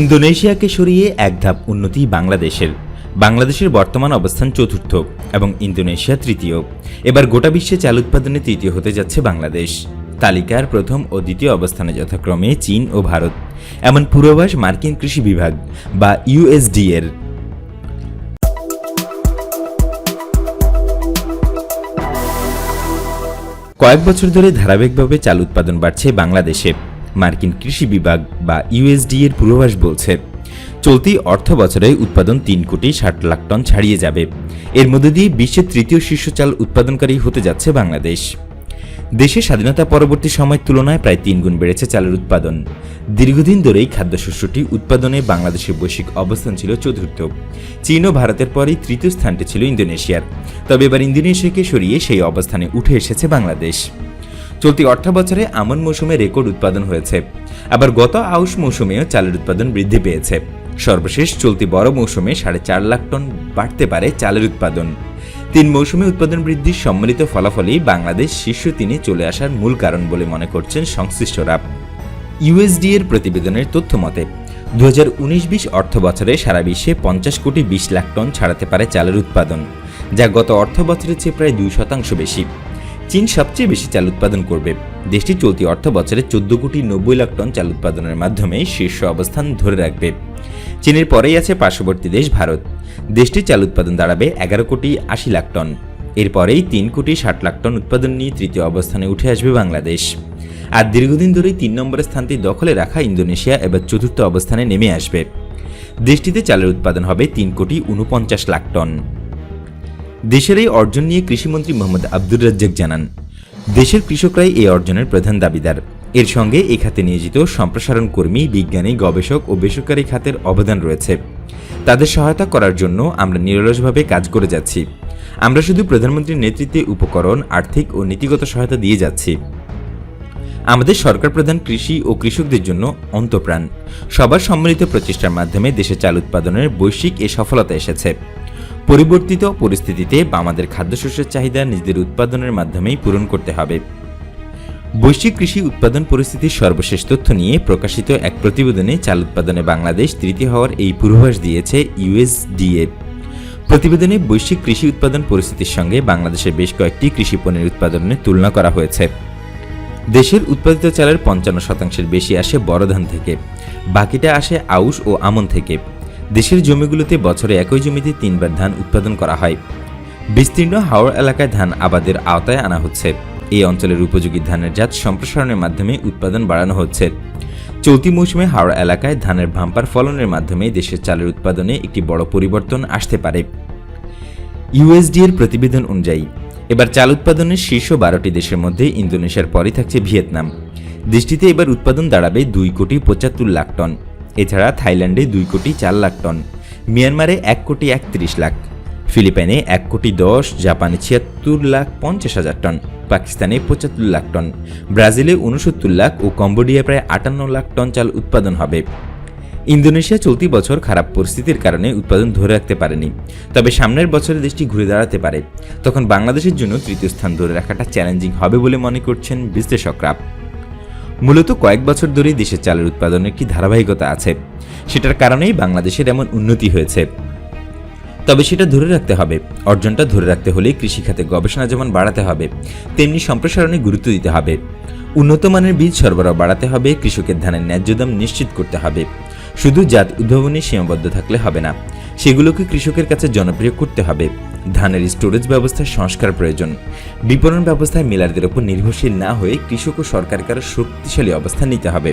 ইন্দোনেশিয়াকে সরিয়ে এক ধাপ উন্নতি বাংলাদেশের। বাংলাদেশের বর্তমান অবস্থান চতুর্থ এবং ইন্দোনেশিয়া তৃতীয়। এবার গোটা বিশ্বে চাল উৎপাদনে তৃতীয় হতে যাচ্ছে বাংলাদেশ। তালিকার প্রথম ও দ্বিতীয় অবস্থানে যথাক্রমে চীন ও ভারত। এমন পূর্বাভাস মার্কিন কৃষি বিভাগ বা ইউএসডি এর। কয়েক বছর ধরে ধারাবাহিকভাবে চাল উৎপাদন বাড়ছে বাংলাদেশে। মার্কিন কৃষি বিভাগ বা ইউএসডি এর পূর্বাভাস বলছে, চলতি অর্থ বছরে উৎপাদন তিন কোটি ষাট লাখ টন ছাড়িয়ে যাবে। এর মধ্যে দিয়ে বিশ্বের তৃতীয় শীর্ষ চাল উৎপাদনকারী হতে যাচ্ছে বাংলাদেশ। দেশে স্বাধীনতা পরবর্তী সময়ের তুলনায় প্রায় তিন গুণ বেড়েছে চালের উৎপাদন। দীর্ঘদিন ধরেই খাদ্যশস্যটি উৎপাদনে বাংলাদেশের বৈশ্বিক অবস্থান ছিল চতুর্থ। চীন ও ভারতের পরেই তৃতীয় স্থানটি ছিল ইন্দোনেশিয়ার। তবে এবার ইন্দোনেশিয়াকে সরিয়ে সেই অবস্থানে উঠে এসেছে বাংলাদেশ। চলতি অর্থ বছরে আমন মৌসুমে রেকর্ড উৎপাদন হয়েছে। আবার গত আউশ মৌসুমেও চালের উৎপাদন বৃদ্ধি পেয়েছে। সর্বশেষ চলতি বড় মৌসুমে সাড়ে চার লাখ টন বাড়তে পারে চালের উৎপাদন। তিন মৌসুমে উৎপাদন বৃদ্ধির সম্মিলিত ফলাফলই বাংলাদেশ শীর্ষ তিনে চলে আসার মূল কারণ বলে মনে করছেন সংশ্লিষ্টরা। ইউএসডি এর প্রতিবেদনের তথ্য মতে দু হাজার উনিশ বিশ অর্থ বছরে সারা বিশ্বে পঞ্চাশ কোটি বিশ লাখ টন ছাড়াতে পারে চালের উৎপাদন, যা গত অর্থ বছরের চেয়ে প্রায় দুই শতাংশ বেশি। চীন সবচেয়ে বেশি চাল উৎপাদন করবে। দেশটি চলতি অর্থ বছরে চোদ্দ কোটি নব্বই লাখ টন চাল উৎপাদনের মাধ্যমে শীর্ষ অবস্থান ধরে রাখবে। চীনের পরেই আছে পার্শ্ববর্তী দেশ ভারত। দেশটির চাল উৎপাদন দাঁড়াবে এগারো কোটি আশি লাখ টন। এরপরেই তিন কোটি ষাট লাখ টন উৎপাদন নিয়ে তৃতীয় অবস্থানে উঠে আসবে বাংলাদেশ। আর দীর্ঘদিন ধরেই তিন নম্বরের স্থানটি দখলে রাখা ইন্দোনেশিয়া এবার চতুর্থ অবস্থানে নেমে আসবে। দেশটিতে চালের উৎপাদন হবে তিন কোটি উনপঞ্চাশ লাখ টন। দেশের এই অর্জন নিয়ে কৃষিমন্ত্রী মোহাম্মদ আব্দুর রাজ্জাক জানান। দেশের কৃষকরাই এই অর্জনের প্রধান দাবিদার। এর সঙ্গে এ খাতে নিয়োজিত সম্প্রসারণ কর্মী, বিজ্ঞানী, গবেষক ও বেসরকারি খাতের অবদান রয়েছে। তাদের সহায়তা করার জন্য আমরা নিরলসভাবে কাজ করে যাচ্ছি। আমরা শুধু প্রধানমন্ত্রীর নেতৃত্বে উপকরণ, আর্থিক ও নীতিগত সহায়তা দিয়ে যাচ্ছি। আমাদের সরকার প্রধান কৃষি ও কৃষকদের জন্য অন্তপ্রাণ। সবার সম্মিলিত প্রচেষ্টার মাধ্যমে দেশে চাল উৎপাদনের বৈশ্বিক এ সফলতা এসেছে। পরিবর্তিত পরিস্থিতিতে বা আমাদের খাদ্যশস্যের চাহিদা নিজেদের উৎপাদনের মাধ্যমেই পূরণ করতে হবে। বৈশ্বিক কৃষি উৎপাদন পরিস্থিতির সর্বশেষ তথ্য নিয়ে প্রকাশিত এক প্রতিবেদনে চাল উৎপাদনে বাংলাদেশ তৃতীয় হওয়ার এই পূর্বাভাস দিয়েছে ইউএসডিএ প্রতিবেদনে বৈশ্বিক কৃষি উৎপাদন পরিস্থিতির সঙ্গে বাংলাদেশের বেশ কয়েকটি কৃষি পণ্যের উৎপাদনের তুলনা করা হয়েছে। দেশের উৎপাদিত চালের পঞ্চান্ন শতাংশের বেশি আসে বড় ধান থেকে, বাকিটা আসে আউশ ও আমন থেকে। দেশের জমিগুলোতে বছরে একই জমিতে তিনবার ধান উৎপাদন করা হয়। বিস্তীর্ণ হাওড় এলাকায় ধান আবাদের আওতায় আনা হচ্ছে। এই অঞ্চলের উপযোগী ধানের জাত সম্প্রসারণের মাধ্যমে উৎপাদন বাড়ানো হচ্ছে। চলতি মৌসুমে হাওড়া এলাকায় ধানের ভাম্পার ফলনের মাধ্যমে দেশের চালের উৎপাদনে একটি বড় পরিবর্তন আসতে পারে। ইউএসডি এর প্রতিবেদন অনুযায়ী, এবার চাল উৎপাদনের শীর্ষ বারোটি দেশের মধ্যে ইন্দোনেশিয়ার পরই থাকছে ভিয়েতনাম। দেশটিতে এবার উৎপাদন দাঁড়াবে দুই কোটি পঁচাত্তর লাখ টন। এছাড়া থাইল্যান্ডে দুই কোটি চার লাখ টন, মিয়ানমারে এক কোটি একত্রিশ লাখ, ফিলিপাইনে এক কোটি দশ, জাপানে ছিয়াত্তর লাখ পঞ্চাশ হাজার টন, পাকিস্তানে পঁচাত্তর লাখ টন, ব্রাজিলে উনসত্তর লাখ ও কম্বোডিয়া প্রায় আটান্ন লাখ টন চাল উৎপাদন হবে। ইন্দোনেশিয়া চলতি বছর খারাপ পরিস্থিতির কারণে উৎপাদন ধরে রাখতে পারেনি, তবে সামনের বছরে দেশটি ঘুরে দাঁড়াতে পারে। তখন বাংলাদেশের জন্য তৃতীয় স্থান ধরে রাখাটা চ্যালেঞ্জিং হবে বলে মনে করছেন বিশ্লেষকরা। মূলত কয়েক বছর ধরেই দেশের চালের উৎপাদনের একটি ধারাবাহিকতা আছে? সেটার কারণেই বাংলাদেশের এমন উন্নতি হয়েছে। তবে সেটা ধরে রাখতে হবে। অর্জনটা ধরে রাখতে হলে কৃষিখাতে গবেষণা যেমন বাড়াতে হবে, তেমনি সম্প্রসারণে গুরুত্ব দিতে হবে। উন্নত মানের বীজ সরবরাহ বাড়াতে হবে, কৃষকের ধানের ন্যায্য দাম নিশ্চিত করতে হবে। শুধু জাত উদ্ভাবনে সীমাবদ্ধ থাকলে হবে না। সেগুলোকে কৃষকের কাছে জনপ্রিয় করতে হবে। ধানের স্টোরেজ ব্যবস্থার সংস্কার প্রয়োজন। বিপণন ব্যবস্থায় মিলারদের ওপর নির্ভরশীল না হয়ে কৃষক ও সরকারকে আরও শক্তিশালী অবস্থান নিতে হবে।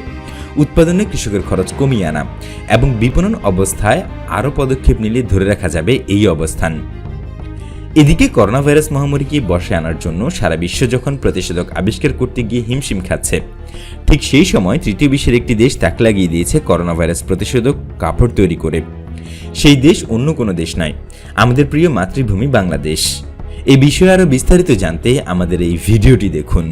উৎপাদনে কৃষকের খরচ কমিয়ে আনা এবং বিপণন অবস্থায় আরও পদক্ষেপ নিলে ধরে রাখা যাবে এই অবস্থান। এদিকে করোনা ভাইরাস মহামারীকে বসে আনার জন্য সারা বিশ্ব যখন প্রতিষেধক আবিষ্কার করতে গিয়ে হিমশিম খাচ্ছে, ঠিক সেই সময় তৃতীয় বিশ্বের একটি দেশ তাক লাগিয়ে দিয়েছে করোনা ভাইরাস প্রতিষেধক কাপড় তৈরি করে। সেই দেশ অন্য কোনো দেশ নয় আমাদের প্রিয় মাতৃভূমি বাংলাদেশ। এই বিষয়ে আরও বিস্তারিত জানতে আমাদের এই ভিডিওটি দেখুন।